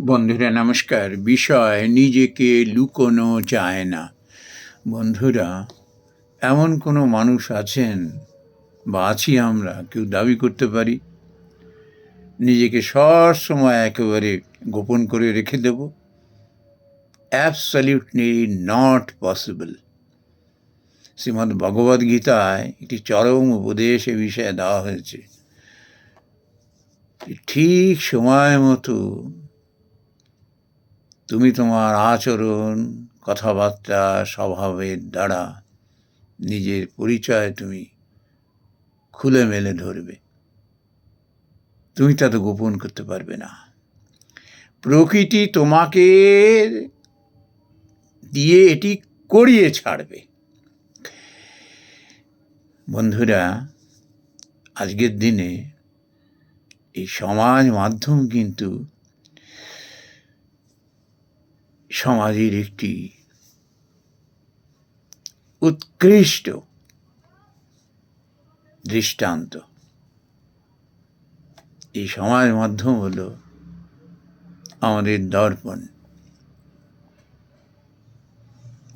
বন্ধুরা, নমস্কার। বিষয়, নিজেকে লুকোনো যায় না। বন্ধুরা, এমন কোনো মানুষ আছেন বা আছি আমরা, কেউ দাবি করতে পারি? নিজেকে সব সময় একেবারে গোপন করে রেখে দেব। Absolutely not possible Shrimad Bhagavad গীতায় একটি চরম উপদেশ এ বিষয়ে দেওয়া হয়েছে ঠিক সময় মতো তুমি তোমার আচরণ, কথাবার্তা, স্বভাবের দ্বারা নিজের পরিচয় তুমি খুলে মেলে ধরবে। তুমি তা তো গোপন করতে পারবে না। প্রকৃতি তোমাকে দিয়ে এটি করিয়ে ছাড়বে। বন্ধুরা, আজকের দিনে এই সমাজ মাধ্যম কিন্তু সমাজের একটি উৎকৃষ্ট দৃষ্টান্ত। এই সমাজ মাধ্যম হলো আমাদের দর্পণ।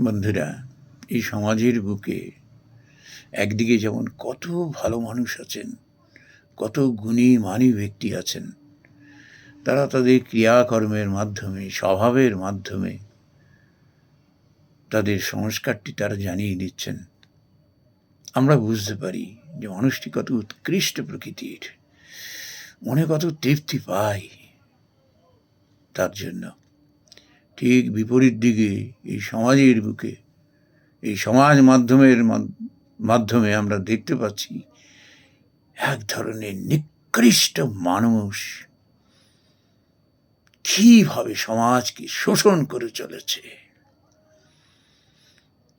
বন্ধুরা, এই সমাজের বুকে একদিকে যেমন কত ভালো মানুষ আছেন, কত গুণী মানী ব্যক্তি আছেন তারা তাদের ক্রিয়াকর্মের মাধ্যমে, স্বভাবের মাধ্যমে তাদের সংস্কারটি তারা জানিয়ে দিচ্ছেন। আমরা বুঝতে পারি যে মানুষটি কত উৎকৃষ্ট প্রকৃতির। মনে কত তৃপ্তি পায় তার জন্য। ঠিক বিপরীত দিকে এই সমাজের বুকে, এই সমাজ মাধ্যমের মাধ্যমে আমরা দেখতে পাচ্ছি এক ধরনের নিকৃষ্ট মানুষ কীভাবে সমাজকে শোষণ করে চলেছে?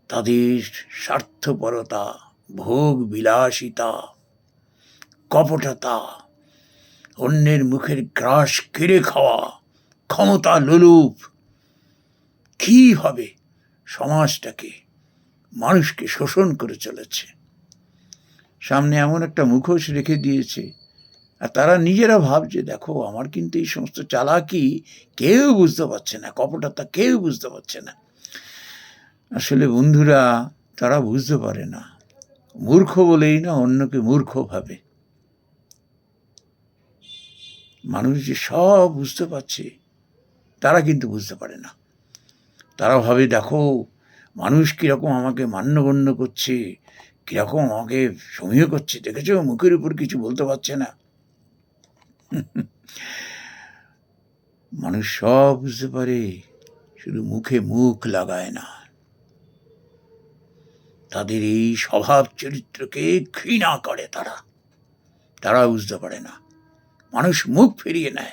তাদের স্বার্থপরতা, ভোগ বিলাসিতা, কপটতা, অন্যের মুখের গ্রাস কেড়ে খাওয়া, ক্ষমতা লোলুপ, কীভাবে সমাজটাকে, মানুষকে শোষণ করে চলেছে? সামনে এমন একটা মুখোশ রেখে দিয়েছে আর তারা নিজেরা ভাবছে, দেখো, আমার কিন্তু এই সমস্ত চালাকি কেউ বুঝতে পারছে না, কপটতা কেউ বুঝতে পারছে না। আসলে বন্ধুরা, তারা বুঝতে পারে না। মূর্খ বলেই না অন্যকে মূর্খ ভাবে। মানুষ যে সব বুঝতে পারছে, তারা কিন্তু বুঝতে পারে না। তারা ভাবে, দেখো, মানুষ কীরকম আমাকে মান্যগণ্য করছে, কীরকম আমাকে সমীহ করছে, দেখেছ? মুখের উপর কিছু বলতে পারছে না। মানুষ সব বুঝতে পারে, শুধু মুখে মুখ লাগায় না। তাদের এই স্বভাব চরিত্রকে ঘৃণা করে তারা। তারা বুঝতে পারে না। মানুষ মুখ ফিরিয়ে নেয়।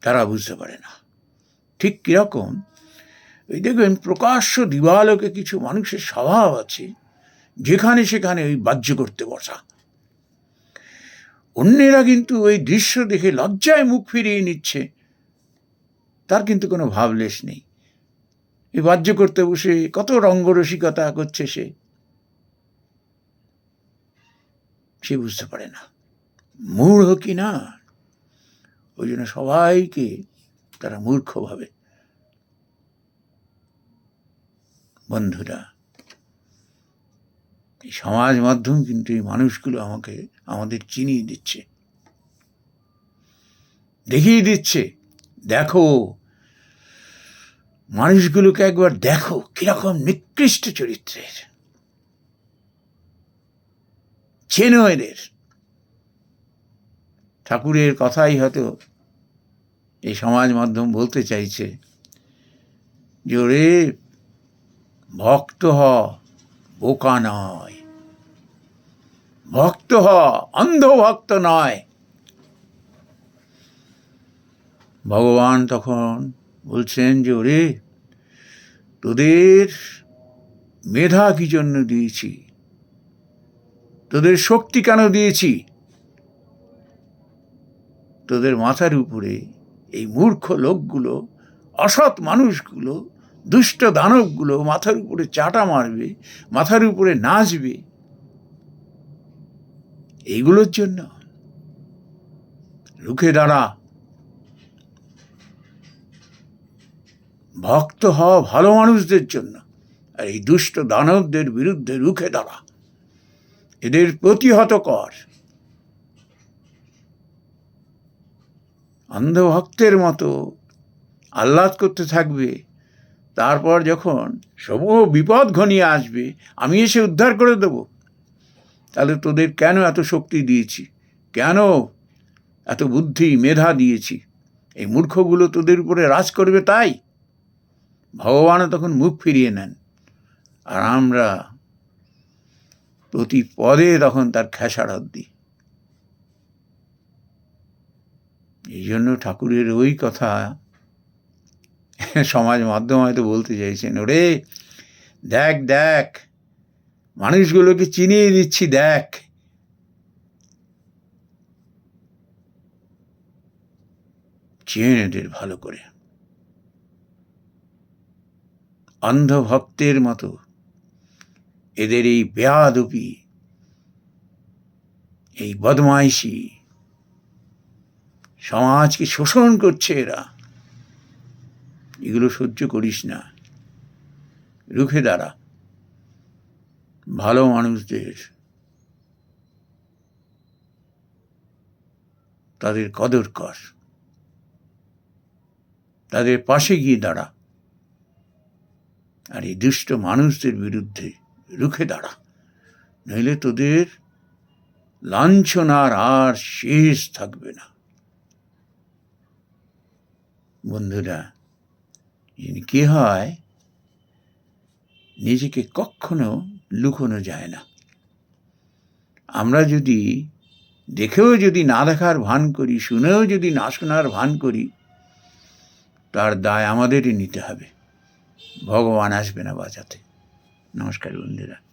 তারা বুঝতে পারে না। ঠিক কীরকম? ওই দেখবেন, প্রকাশ্য দিবালোকে কিছু মানুষের স্বভাব আছে, যেখানে সেখানে ওই বাহ্য করতে বসা। অন্যেরা কিন্তু ওই দৃশ্য দেখে লজ্জায় মুখ ফিরিয়ে নিচ্ছে। তার কিন্তু কোনো ভাবলেশ নেই। এই বাহ্য করতে বসে কত রঙ্গরসিকতা করছে সে। সে বুঝতে পারে না। মূঢ় কি না? ওই জন্য সবাইকে তারা মূর্খ ভাবে। বন্ধুরা এই সমাজ মাধ্যম কিন্তু এই মানুষগুলো আমাকে, আমাদের চিনিয়ে দিচ্ছে। দেখিয়ে দিচ্ছে, দেখো। মানুষগুলোকে একবার দেখো, কীরকম নিকৃষ্ট চরিত্রের। চেনো এদের। ঠাকুরের কথাই হয়তো এই সমাজ মাধ্যম বলতে চাইছে, যে ওরে ভক্ত হ, বোকা নয়। ভক্ত হ অন্ধ ভক্ত নয়। ভগবান তখন বলছেন যে, ওরে, তোদের মেধা কি জন্য দিয়েছি? তোদের শক্তি কেন দিয়েছি? তোদের মাথার উপরে এই মূর্খ লোকগুলো, অসৎ মানুষগুলো, দুষ্ট দানবগুলো মাথার উপরে চাটা মারবে, মাথার উপরে নাচবে এইগুলোর জন্য। রুখে দাঁড়া। ভক্ত হওয়া ভালো মানুষদের জন্য আর এই দুষ্ট দানবদের বিরুদ্ধে রুখে দাঁড়া। এদের প্রতিহত কর। অন্ধভক্তের মতো আহ্লাদ করতে থাকবে। তারপর যখন সমূহ বিপদ ঘনিয়ে আসবে, আমি এসে উদ্ধার করে দেবো। তাহলে তোদের কেন এত শক্তি দিয়েছি? কেন এত বুদ্ধি, মেধা দিয়েছি? এই মূর্খগুলো তোদের উপরে রাজ করবে তাই? ভগবানও তখন মুখ ফিরিয়ে নেন। আর আমরা প্রতি পদে তখন তার খেসারত দিই। এই জন্য ঠাকুরের ওই কথা সমাজ মাধ্যম হয়তো বলতে চাইছেন, ওরে দেখ দেখ মানুষগুলোকে চিনিয়ে দিচ্ছি, দেখ। এদের ভালো করে। অন্ধভক্তের মতো এদের এই বেয়াদপি, এই বদমাইশি সমাজকে শোষণ করছে এরা। এগুলো সহ্য করিস না। রুখে দাঁড়া। ভালো মানুষদের তাদের কদর কর। তাদের পাশে গিয়ে দাঁড়া। আর এই দুষ্ট মানুষদের বিরুদ্ধে রুখে দাঁড়া। নইলে তোদের লাঞ্ছনার আর শেষ থাকবে না। বন্ধুরা কে হয়, নিজেকে কখনো লুকোনো যায় না। আমরা যদি দেখেও যদি না দেখার ভান করি, শুনেও যদি না শোনার ভান করি, তার দায় আমাদেরই নিতে হবে। ভগবান আসবে না বাঁচাতে। নমস্কার বন্ধুরা।